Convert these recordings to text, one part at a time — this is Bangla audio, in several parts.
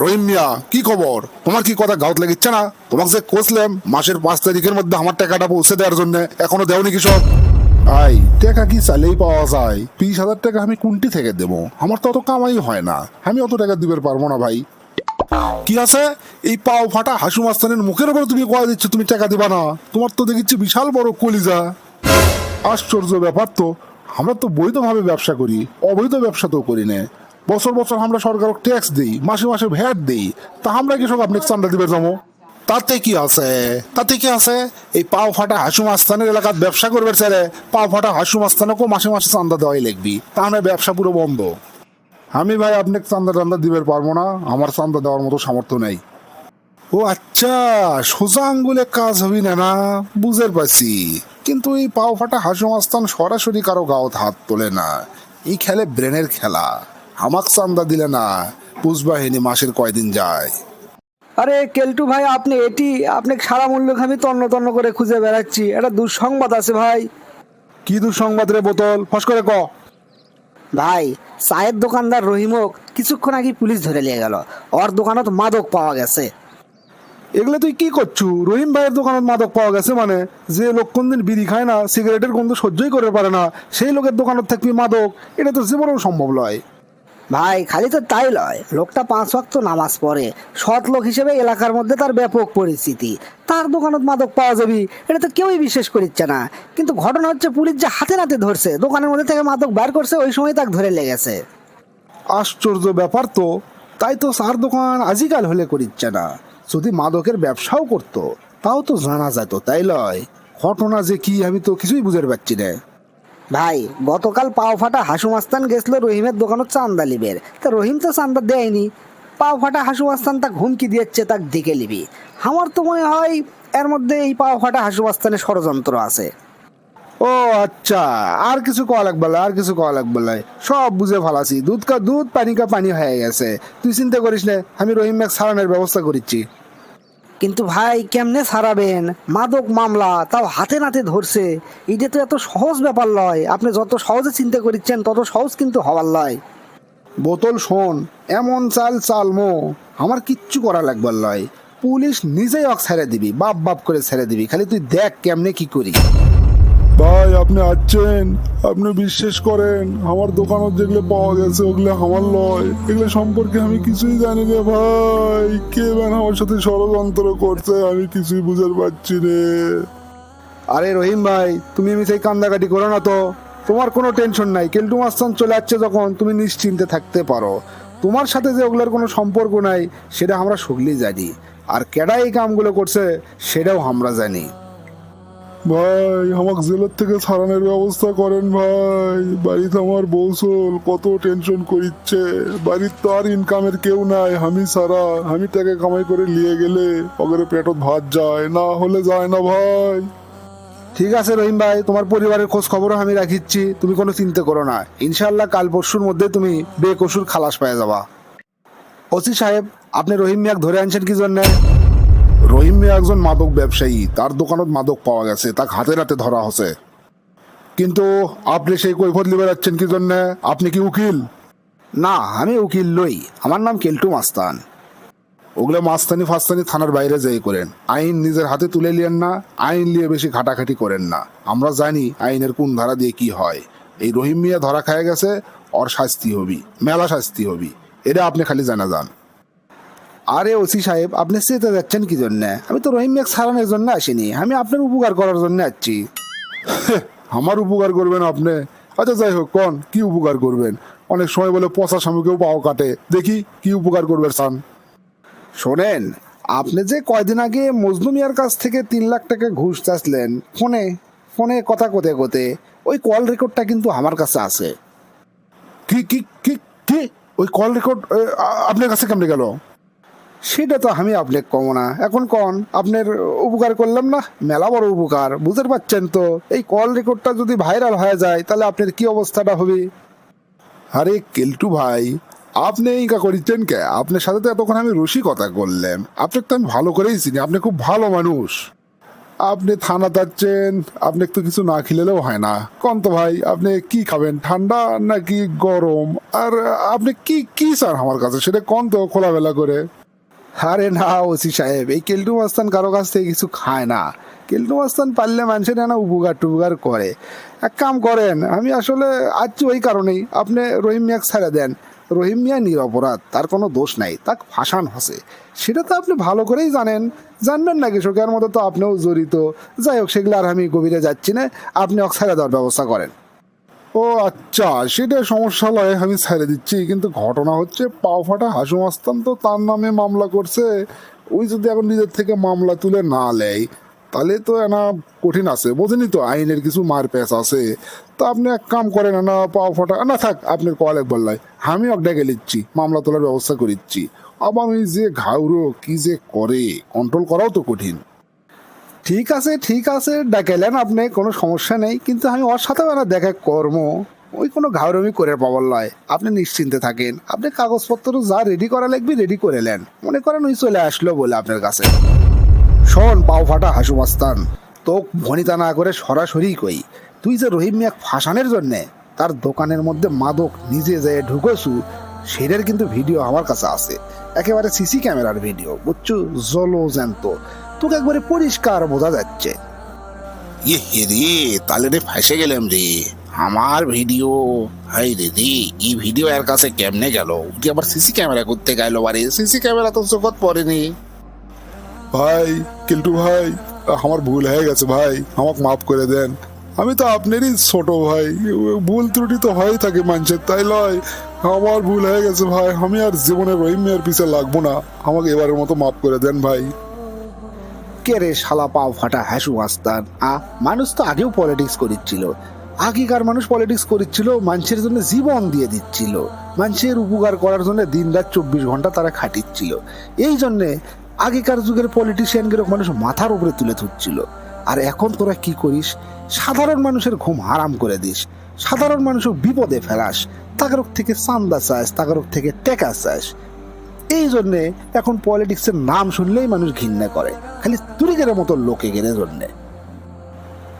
রহিম কি খবর? তোমার কি কথা গাউত লাগিচ্ছে না? তোমাকে যে কোসলাম মাসের পাঁচ তারিখের মধ্যে আমার টাকাটা পৌঁছে দেওয়ার জন্য, এখনও দেওনি কৃষক। আই, টাকা কি চাইলেই পাওয়া যায়? বিশ হাজার টাকা আমি কোনটি থেকে দেবো। আমার তো অত কামাই হয় না। আমি অত টাকা দিবে পারব না, ভাই। কি আছে? এই পাও ফাটা হাসু মাস্তানের মুখের উপরে তুমি কয়া দিচ্ছ, তুমি টাকা দিবা না। তোমার তো দেখিচ্ছি বিশাল বড় কলিজা। আশ্চর্য ব্যাপার তো, আমরা তো বৈধভাবে ব্যবসা করি, অবৈধ ব্যবসা তো করি না। বছর বছর আমরা সরকারক ট্যাক্স দিই, মাসে মাসে ভ্যাট দিই, তা আমরা কি সব আপনি চান্দা দিবে জমো তাতে কি আছে? তাতে কি আছে? এই পাও ফাটা হাসু মাস্তানের এলাকার ব্যবসা করবে স্যারে। পাও ফাটা হাসু মাস্তানকেও মাসে মাসে চান্দা দেওয়াই লিখবি তা তাহলে ব্যবসা পুরো বন্ধ। আমি ভাই আপনাকে চান্দা টান্দা দিবে পারব না, আমার চান্দা দেওয়ার মতো সামর্থ্য নেই। ও আচ্ছা সোজা আঙ্গুলে কাজ হবি না না বুঝের পারছি। কিন্তু এই পাও ফাটা হাসু মাস্তান সরাসরি কারও গাওত হাত তোলে না। এই খেলে ব্রেনের খেলা। আমাক চান্দা দিলে না বুঝবাহিনী মাসের কয়দিন যায়। আরে কেলটু ভাই আপনি এটি আপনি সারা মূল্য আমি তন্ন তন্ন করে খুঁজে বেড়াচ্ছি। একটা দুঃসংবাদ আছে ভাই। কি দুঃসংবাদ রে বোতল? ফস করে ক। ভাই চায়ের দোকানদার রহিমক কিছুক্ষণ আগে পুলিশ ধরে নিয়ে গেল। ওর দোকানত মাদক পাওয়া গেছে। এগুলো তুই কি করছু? রহিম ভাইয়ের দোকানত মাদক পাওয়া গেছে মানে? যে লোক কোনদিন বিড়ি খায় না সিগারেটের গন্ধ সহ্যই করে পারে না সেই লোকের দোকানত থাকবি মাদক। এটা তো জীবনেও সম্ভব নয়। ভাই, খালি তো তাই লয়। লোকটা পাঁচ ওয়াক্ত নামাজ পড়ে। সৎ লোক হিসেবে এলাকার মধ্যে তার ব্যাপক পরিস্থিতি। তার দোকানত মাদক পাওয়া যাবে, এটা তো কেউই বিশ্বাস করিচ্ছে না। কিন্তু ঘটনা হচ্ছে, পুলিশ যে হাতে নাতে ধরছে, দোকানের মধ্যে থেকে মাদক বার করছে, ওই সময় তাকে ধরে লেগেছে। আশ্চর্য ব্যাপার তো, তাই তো সার দোকান আজিকাল হলে করিচ্ছে না। যদি মাদকের ব্যবসাও করতো, তাও তো জানা যেত, তাই লয়। ঘটনা যে কি, আমি তো কিছুই বুঝতে পারছি না। ভাই গতকাল পাও ফাটা হাসু মাস্তান গেছিল রহিমের দোকানত চান্দা লিবের তা রহিম তো চান্দা দেয়নি। পাও ফাটা হাসু মাস্তান তাক হুমকি দিয়েছে তাক দিকে লিবি। আমার তো মনে হয় এর মধ্যে এই পাও ফাটা হাসু মাস্তানের ষড়যন্ত্র আছে। ও আচ্ছা। আর কিছু লাগবে না, আর কিছু লাগবে না। সব বুঝে ফালাছি। দুধ কা দুধ পানি কা পানি হয়ে গেছে। তুই চিন্তা করিস না আমি রহিম ম্যাক সারানোর ব্যবস্থা করিচ্ছি। কিন্তু ভাই কেমনে ছাড়াবেন মাদক মামলা, তাও হাতে নাতে ধরছে। এটা তো এত সহজ ব্যাপার লয়। আপনি যত সহজে চিন্তা করিচ্ছেন, তত সহজ কিন্তু হওয়ার লয়। বোতল শোন, এমন চাল চাল মো। আমার কিচ্ছু করা লাগবার লয়। পুলিশ নিজেই অক ছেড়ে দিবি, বাপ বাপ করে ছেড়ে দিবি। খালি তুই দেখ কেমনে কি করি। ভাই, আপনি আছেন আপনি বিশ্বাস করেন, আমার দোকানত যেগুলো পাওয়া গেছে, ওগুলো আমার লয়। এগুলো সম্পর্কে আমি কিছুই জানি না ভাই। কে বেন আমার সাথে ষড়যন্ত্র করছে, আমি কিছুই বুঝতে পারছি রে আরে রহিম ভাই, তুমি আমি সেই কান্দাকাটি করো না তো। তোমার কোনো টেনশন নাই, কেলটু মাস্তান চলে যাচ্ছে যখন, তুমি নিশ্চিন্তে থাকতে পারো। তোমার সাথে যে ওগুলোর কোনো সম্পর্ক নাই, সেটা আমরা সগলি জানি। আর কেডা এই কামগুলো করছে, সেটাও আমরা জানি। ভাই, আমাকে জেলের থেকে ছাড়ানোর ব্যবস্থা করেন ভাই। বাড়িতে আমার বৌসল কত টেনশন করিচ্ছে। বাড়ির তো আর ইনকামের কেউ নাই, আমি ছাড়া। আমি টাকা কামাই করে নিয়ে গেলে ওগরে পেটত ভাত যায়, না হলে যায় না ভাই। ঠিক আছে রহিম ভাই, তোমার পরিবারের খোঁজ খবরও আমি রাখিচ্ছি, তুমি কোনো চিন্তা করো না। ইনশাল্লাহ কাল পরশুর মধ্যে তুমি বেকসুর খালাস পেয়ে যাবা। ওসি সাহেব, আপনি রহিম মিয়াক ধরে আনছেন কি জন্য? রহিম মিয়া একজন মাদক ব্যবসায়ী, তার দোকানত মাদক পাওয়া গেছে, তাকে হাতে হাতে ধরা হচ্ছে। কিন্তু আপনি সেই কৈফত লিবে যাচ্ছেন কি জন্য? আপনি কি উকিল? না, আমি উকিল লই আমার নাম কেলটু মাস্তান। ওগুলো মাস্তানি ফাস্তানি থানার বাইরে যাই করেন। আইন নিজের হাতে তুলে নিয়েন না, আইন নিয়ে বেশি ঘাটাঘাটি করেন না। আমরা জানি আইনের কোন ধারা দিয়ে কি হয়। এই রহিম মিয়া ধরা খায় গেছে, ওর শাস্তি হবি, মেলা শাস্তি হবি। এটা আপনি খালি জানা যান। আরে ওসি সাহেব আপনি চেতে যাচ্ছেন কি জন্য? আমি তো রহিম মিয়াকে সারানোর জন্য আসিনি আমি আপনার উপকার করার জন্য আসছি। আমার উপকার করবেন আপনি? আচ্ছা যাই হোক কোন? কি উপকার করবেন? অনেক সময় বলে পচা স্বামীকেও পাও কাটে। দেখি কি উপকার করবেন সান? শোনেন আপনি যে কয়দিন আগে মজনু মিয়ার কাছ থেকে তিন লাখ টাকা ঘুষ চাচ্লেন ফোনে ফোনে কথা কোতে কোতে ওই কল রেকর্ডটা কিন্তু আমার কাছে আছে। কি কি কি কি? ওই কল রেকর্ড আপনার কাছে কেমনে গেল? সেটা তো আমি আপনাকে কম না। এখন কন? আপনার উপকার করলাম না? মেলা বড় উপকার, বুঝতে পারছেন তো? এই কল রেকর্ডটা যদি ভাইরাল হয়ে যায়, তাহলে আপনার কি অবস্থাটা হবে? আরে কেলটু ভাই, আপনি এই কা করিচ্ছেন কে? আপনার সাথে তো এতক্ষণ আমি রসিকতা করলাম। আপনাকে তো আমি ভালো করেই চিনি, আপনি খুব ভালো মানুষ। আপনি থানা যাচ্ছেন আপনি তো কিছু না খেলেও হয় না। কন তো ভাই, আপনি কি খাবেন, ঠান্ডা নাকি গরম? আর আপনি কি কি স্যার আমার কাছে? সেটা কোন তো খোলাবেলা করে? আরে না, ওসি সাহেব, এই কেল্টু মাস্তান কারও কাছ থেকে কিছু খায় না। কেল্টু মাস্তান পারলে মানুষের না উপকার টুপকার করে। এক কাম করেন, আমি আসলে আছি ওই কারণেই, আপনি রহিম মিয়াকে ছেড়ে দেন। রহিম মিয়া নিরপরাধ, তার কোনো দোষ নাই, তাক ফাঁসান হসে। সেটা তো আপনি ভালো করেই জানেন। জানবেন না কৃষকের মতো তো আপনিও জড়িত। যাই হোক, সেগুলো আর আমি গভীরে যাচ্ছি না। আপনি ছেড়ে দেওয়ার ব্যবস্থা করেন। ও আচ্ছা সেটা সমস্যা নয় আমি ছেড়ে দিচ্ছি, কিন্তু ঘটনা হচ্ছে পাও ফাটা হাসু মাস্তান তো তার নামে মামলা করছে। ওই যদি এখন নিজের থেকে মামলা তুলে না নেয়, তাহলে তো এনা কঠিন আছে। বোঝেনি তো আইনের কিছু মার প্যাচ আছে। তো আপনি এক কাম করেন না পাও ফাটা, না থাক, আপনার কল একবার লাই আমি এক ডেকে নিচ্ছি, মামলা তোলার ব্যবস্থা করিচ্ছি। আবার ওই যে ঘাউরো কি যে করে কন্ট্রোল করাও তো কঠিন। ঠিক আছে ঠিক আছে ডাকেলেন আপনি, কোনো সমস্যা নেই, কিন্তু আমি ওর সাথে না দেখা কর্ম ওই কোনো ঘাউরমি করে পাবার নয়। আপনি নিশ্চিন্তে থাকেন। আপনি কাগজপত্র যা রেডি করা লাগবে রেডি করে নেন। মনে করেন ওই চলে আসলো বলে আপনার কাছে। শোন, পাও ফাটা হাসু মাস্তান। তো ভনিতা না করে সরাসরি কই। তুই যে রহিম মিয়া ফাঁসানের জন্যে তার দোকানের মধ্যে মাদক নিজে যেয়ে ঢুকেছু, সেটার কিন্তু ভিডিও আমার কাছে আছে। একেবারে সিসি ক্যামেরার ভিডিও, বুঝছ? জলো জ্যান্ত। তোকে একবারে পরিষ্কার বোঝা যাচ্ছে। ইয়ে হে রে তাহলে রে ফাঁসে গেলাম রে। আমার ভিডিও হাই রে রে এই ভিডিও এর কাছে কেমনে গেল? উঠি আবার সিসি ক্যামেরা করতে গেল বারে সিসি ক্যামেরা তো চোখত পড়েনি। ভাই কিল্টু ভাই আমার ভুল হয়ে গেছে ভাই আমাকে মাফ করে দেন। আমি তো আপনারই ছোট ভাই ভুল ত্রুটি তো হয়ে থাকে মানুষের তাই লয় আমার ভুল হয়ে গেছে ভাই আমি আর জীবনে রহিম মেয়ের পিছে লাগবো না। আমাকে এবারের মতো মাফ করে দেন ভাই। কে রে শালা পাও ফাটা হাসু আস্তান। আ, মানুষ তো আগেও পলিটিক্স করিচ্ছিল। আগেকার মানুষ পলিটিক্স করিচ্ছিল, মানুষের জন্য জীবন দিয়ে দিচ্ছিল। মানুষের উপকার করার জন্য দিন রাত চব্বিশ ঘণ্টা তারা খাটিচ্ছিল। এই জন্যে আগেকার যুগের পলিটিশিয়ানগুলো মানুষ মাথার উপরে তুলে ধরছিল। আর এখন তোরা কি করিস? সাধারণ মানুষের ঘুম হারাম করে দিস। সাধারণ মানুষও বিপদে ফেলাস। তাগারক থেকে চান্দা চাস, তাগারক থেকে টেকা চাস। এই জন্যে এখন পলিটিক্সের নাম শুনলেই মানুষ ঘৃণা করে। খালি তুরিগের মতো লোকে গেলে জন্যে।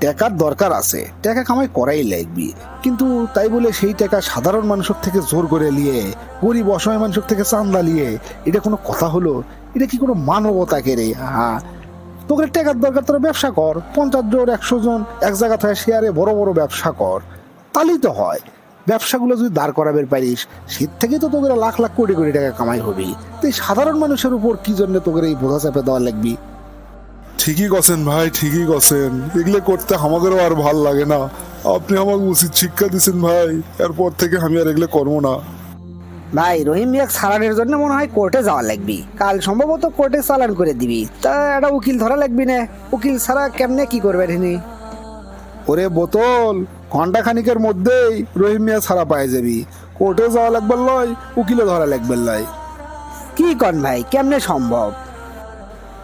টাকার দরকার আছে। টাকা কামাই করাই লাগবি। কিন্তু তাই বলে সেই টাকা সাধারণ মানুষের থেকে জোর করে নিয়ে, গরিব অসহায় মানুষের থেকে চান্দা নিয়ে, এটা কোনো কথা হলো? এটা কি কোনো মানবতা কে রে হ্যাঁ তোকে টাকার দরকার তোরা ব্যবসা কর। পঞ্চাশ জন, একশো জন, এক জায়গা থেকে শেয়ারে বড় বড় ব্যবসা কর। তাহলেই তো হয়। ব্যবসাগুলো যদি দাঁড় করাবের পারিস শীত থেকে তো তোদের লাখ লাখ কোটি কোটি টাকা কামাই হবি। তো এই সাধারণ মানুষের উপর কি জন্য তোদের এই বোঝা চাপে দেওয়া লাগবি? ঠিকই গছেন ভাই ঠিকই গছেন এগুলো করতে আমাদেরও আর ভালো লাগে না। আপনি আমাকে উচিত শিক্ষা দিচ্ছেন ভাই এরপর থেকে আমি আর এগুলো করব না। ভাই রহিম মিয়াক সালানের জন্য মনে হয় কোর্টে যাওয়া লাগবি। কাল সম্ভবত কোর্টে চালান করে দিবি। তা একটা উকিল ধরা লাগবি না? উকিল ছাড়া কেমনে কি করবে রিনি ওরে বোতল ঘণ্টা খানিকের মধ্যেই রহিম মিয়া ছাড়া পায়ে যাবি। কোর্টে যাওয়া লাগবে লয় উকিলে ধরা লাগবে লয়। কি কন ভাই কেমনে সম্ভব?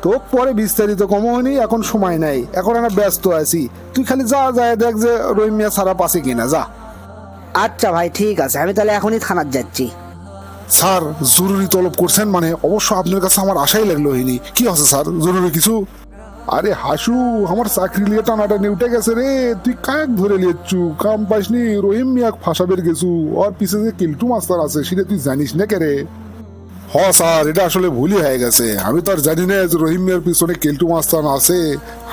তো পরে বিস্তারিত কমহনি এখন সময় নাই এখন আমরা ব্যস্ত আছি। তুই খালি যা যায় দেখ যে রহিম মিয়া ছাড়া পাশে কিনা যা। আচ্ছা ভাই ঠিক আছে আমি তাহলে এখনই থানার যাচ্ছি। স্যার জরুরি তলব করছেন মানে অবশ্য আপনার কাছে আমার আশাই লাগল হয়নি। কি আছে স্যার জরুরি কিছু? আরে হাসু, আমার চাকরি লিয়ে টানাটানি উঠে গেছে রে। তুই কাক ধরে লিয়েছু কাম পাসনি, রহিম মিয়াক ফাঁসাবের গেছু। ওর পিছে যে কিল্টু মাস্টার আছে, সেটা তুই জানিস না কে রে হ স্যার, এটা আসলে ভুলই হয়ে গেছে। আমি তো আর জানি না যে রহিম মিয়ার পিছনে কেলটু মাস্তান আছে।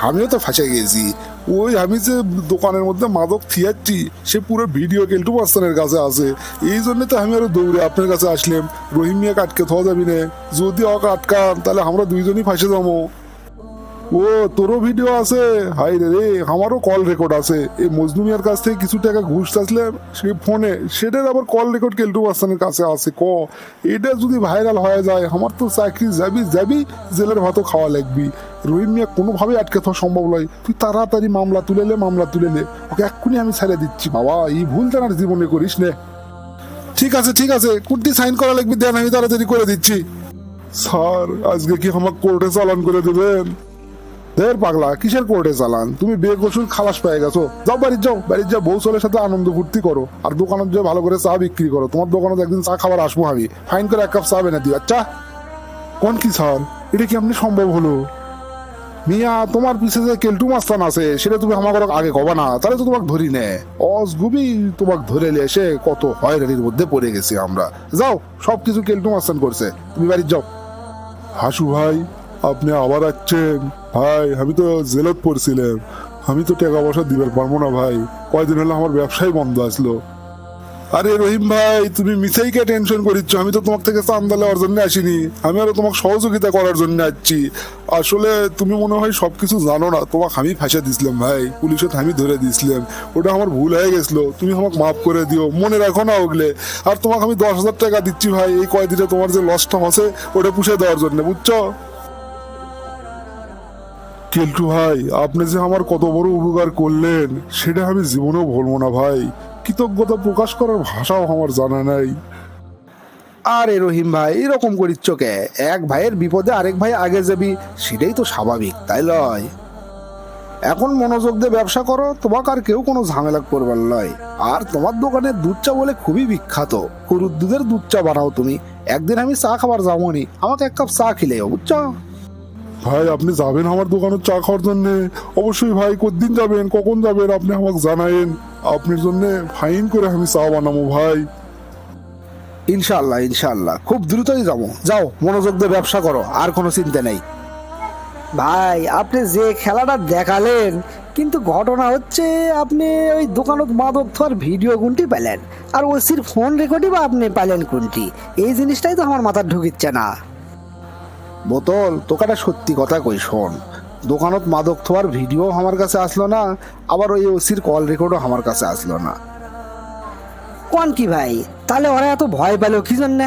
আমিও তো ফাঁসে গেছি। ওই আমি যে দোকানের মধ্যে মাদক থিয়াচ্ছি, সে পুরো ভিডিও কেলটু মাস্তানের কাছে আছে। এই জন্য তো আমি আরও দৌড়ে আপনার কাছে আসলাম। রহিম মিয়াকে আটকে থাওয়া যাবি না। যদি ওকে আটকান, তাহলে আমরা দুইজনই ফাঁসে যাব। ও, তোরও ভিডিও আছে? হাই রে রে আমারও কল রেকর্ড আছে। এই মজনু মিয়ার কাছ থেকে কিছু টাকা ঘুষ চাইছিলাম সে ফোনে সেটার আবার কল রেকর্ড কেলটু বাস্তানের কাছে আছে, ক? এটা যদি ভাইরাল হয়ে যায়, আমার তো চাকরি যাবি যাবি, জেলের ভাতও খাওয়া লাগবি। রহিম মিয়া কোনোভাবে আটকে থাকা সম্ভব নয়। তুই তাড়াতাড়ি মামলা তুলে নে, মামলা তুলেলে ওকে এক্ষুনি আমি ছেড়ে দিচ্ছি, বাবা। এই ভুল তার জীবনে করিস নে। ঠিক আছে ঠিক আছে। কুর্তি সাইন করা লাগবে দেন, আমি তাড়াতাড়ি করে দিচ্ছি। স্যার, আজকে কি আমার কোর্টে চালান করে দেবেন? দের পাগলা, কিসের কোর্টে চালান? তুমি বিয়ে কসুর খালাস পেয়ে গেছো। যাও বাড়ির যাও বাড়ির যাও বউ ছেলের সাথে আনন্দ ফুর্তি করো। আর দোকানত যে ভালো করে চা বিক্রি করো। তোমার দোকানত একদিন চা খাবার আসব আমি। ফাইন করে এক কাপ চা বেনে দিও। আচ্ছা? কোন কি স্যার? এটা কি আপনি সম্ভব হলো? মিয়া, তোমার পিছে যে কেলটু মাস্তান আছে, সেটা তুমি আমাকে আগে কবা না। তাহলে তো তোমাকে ধরি নে। অসগুবি তোমাকে ধরে নিয়ে এসে কত হয়রানির মধ্যে পড়ে গেছি আমরা। যাও, সবকিছু কেলটু মাস্তান করছে। তুমি বাড়ি যাও। হাসু ভাই আপনি আবার আসছেন ভাই, আমি তো জেলত পড়ছিলাম। আমি তো টাকা পয়সা দিবার পারব না, ভাই। কয়দিন হলো আমার ব্যবসায় বন্ধ আসলো। আরে রহিম ভাই, তুমি মিসাই কে টেনশন করিচ্ছ। আমি তো তোমার থেকে চান্দা নেওয়ার জন্য আসিনি। আমি আরও তোমাকে সহযোগিতা করার জন্য আসছি। আসলে তুমি মনে হয় সবকিছু জানো না। তোমাকে আমি ফাঁসা দিছিলাম, ভাই। পুলিশে আমি ধরে দিয়েছিলাম ওটা আমার ভুল হয়ে গেছিল। তুমি আমাকে মাফ করে দিও। মনে রাখো না ওগুলো। আর তোমাকে আমি দশ হাজার টাকা দিচ্ছি, ভাই। এই কয়দিনে তোমার যে লসটা আছে ওটা পুষে দেওয়ার জন্য, বুঝছ? কেলটু ভাই, আপনি যে আমার কত বড় উপকার করলেন, সেটা আমি জীবনেও ভুলবো না ভাই। কৃতজ্ঞতা প্রকাশ করার ভাষাও আমার জানা নাই। আরে রহিম ভাই, এরকম করিচ্ছ কে? এক ভাইয়ের বিপদে আরেক ভাই আগে যাবি, সেটাই তো স্বাভাবিক, তাই লয়। এখন মনোযোগ দিয়ে ব্যবসা করো, তোমাকে আর কেউ কোনো ঝামেলা করবার লয়। আর তোমার দোকানে দুধ চা বলে খুবই বিখ্যাত। গরুর দুধের দুধ চা বানাও তুমি। একদিন আমি চা খাবার যাবনি, আমাকে এক কাপ চা খিলেও বুঝছ? ভাই আপনি যাবেন আমার দোকানে চা খাওয়ার জন্য? অবশ্যই ভাই কতদিন যাবেন? কখন যাবেন? আপনি আমাকে জানায়েন। আপনার জন্য ফাইন করে আমি চা বানাবো ভাই। ইনশাল্লাহ ইনশাল্লাহ খুব দ্রুতই যাব। যাও মনোযোগ দিয়ে ব্যবসা করো আর কোনো চিন্তা নেই। ভাই আপনি যে খেলাটা দেখালেন কিন্তু ঘটনা হচ্ছে আপনি ওই দোকানত মাদক ধর ভিডিও কোনটি পেলেন? আর ওসির ফোন রেকর্ডই বা আপনি পেলেন কোনটি? এই জিনিসটাই তো আমার মাথার ঢুকিচ্ছে না। বোতল তোকে একটা সত্যি কথা কই শোন। দোকানত মাদক থোয়ার ভিডিও আমার কাছে আসলো না আবার ওই ওসির কল রেকর্ডও আমার কাছে আসলো না। কোন কি ভাই? তাহলে ওরা এত ভয় পেল কি জন্যে?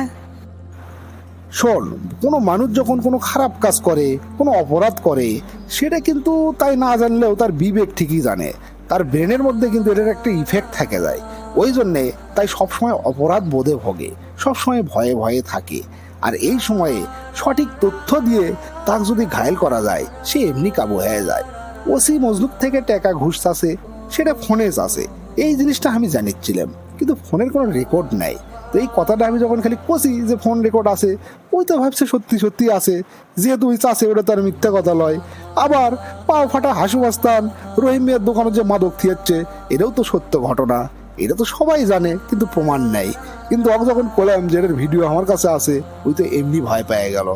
শোন কোনো মানুষ যখন কোনো খারাপ কাজ করে কোনো অপরাধ করে সেটা কিন্তু তাই না জানলেও তার বিবেক ঠিকই জানে। তার ব্রেনের মধ্যে কিন্তু এটার একটা ইফেক্ট থেকে যায়। ওই জন্যে তাই সবসময় অপরাধ বোধে ভোগে সবসময় ভয়ে ভয়ে থাকে। আর এই সময়ে সঠিক তথ্য দিয়ে তাকে যদি ঘায়েল করা যায়, সে এমনি কাবু হয়ে যায়। ওসি মজলুক থেকে টাকা ঘুষ চাষে, সেটা ফোনে চাষে। এই জিনিসটা আমি জানিচ্ছিলাম, কিন্তু ফোনের কোনো রেকর্ড নাই। তো এই কথাটা আমি যখন খালি কষি যে ফোন রেকর্ড আছে, ওই তো ভাবছে সত্যি সত্যি আছে। যেহেতু ওই চাষে, ওটা তার মিথ্যা কথা লয়। আবার পাও ফাটা হাসু বাস্তান, রহিম মিয়ার দোকানে যে মাদক থিয়াচ্ছে এটাও তো সত্য ঘটনা। এটা তো সবাই জানে, কিন্তু প্রমাণ নেই। কিন্তু আমি যখন করলাম যে ভিডিও আমার কাছে আছে, ওই তো এমনি ভয় পেয়ে গেল।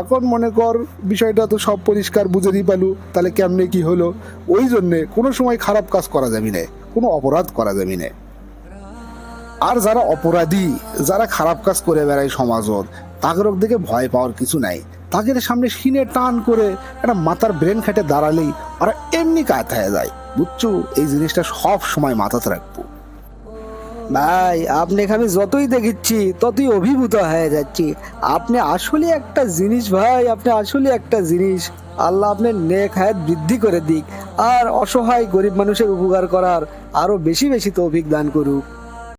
এখন মনে কর, বিষয়টা তো সব পরিষ্কার বুঝেই পেলু, তাহলে কেমনে কি হলো? ওই জন্যে কোনো সময় খারাপ কাজ করা যাবি না, কোনো অপরাধ করা যাবি না। আর যারা অপরাধী, যারা খারাপ কাজ করে বেড়ায় সমাজত, তাদের দিকে ভয় পাওয়ার কিছু নাই। তাদের সামনে সিনে টান করে একটা মাথার ব্রেন খেটে দাঁড়ালেই ওরা এমনি কাত হয়ে যায়। বুঝছ? এই জিনিসটা সব সময় মাথাতে রাখব। ভাই আপনাকে আমি যতই দেখিচ্ছি, ততই অভিভূত হয়ে যাচ্ছি। আপনি আসলে একটা জিনিস ভাই, আপনি আসলে একটা জিনিস। আল্লাহ আপনি নেক হায়াত বৃদ্ধি করে দিক। আর অসহায় গরিব মানুষের উপকার করার আরও বেশি বেশি তৌফিক দান করুক।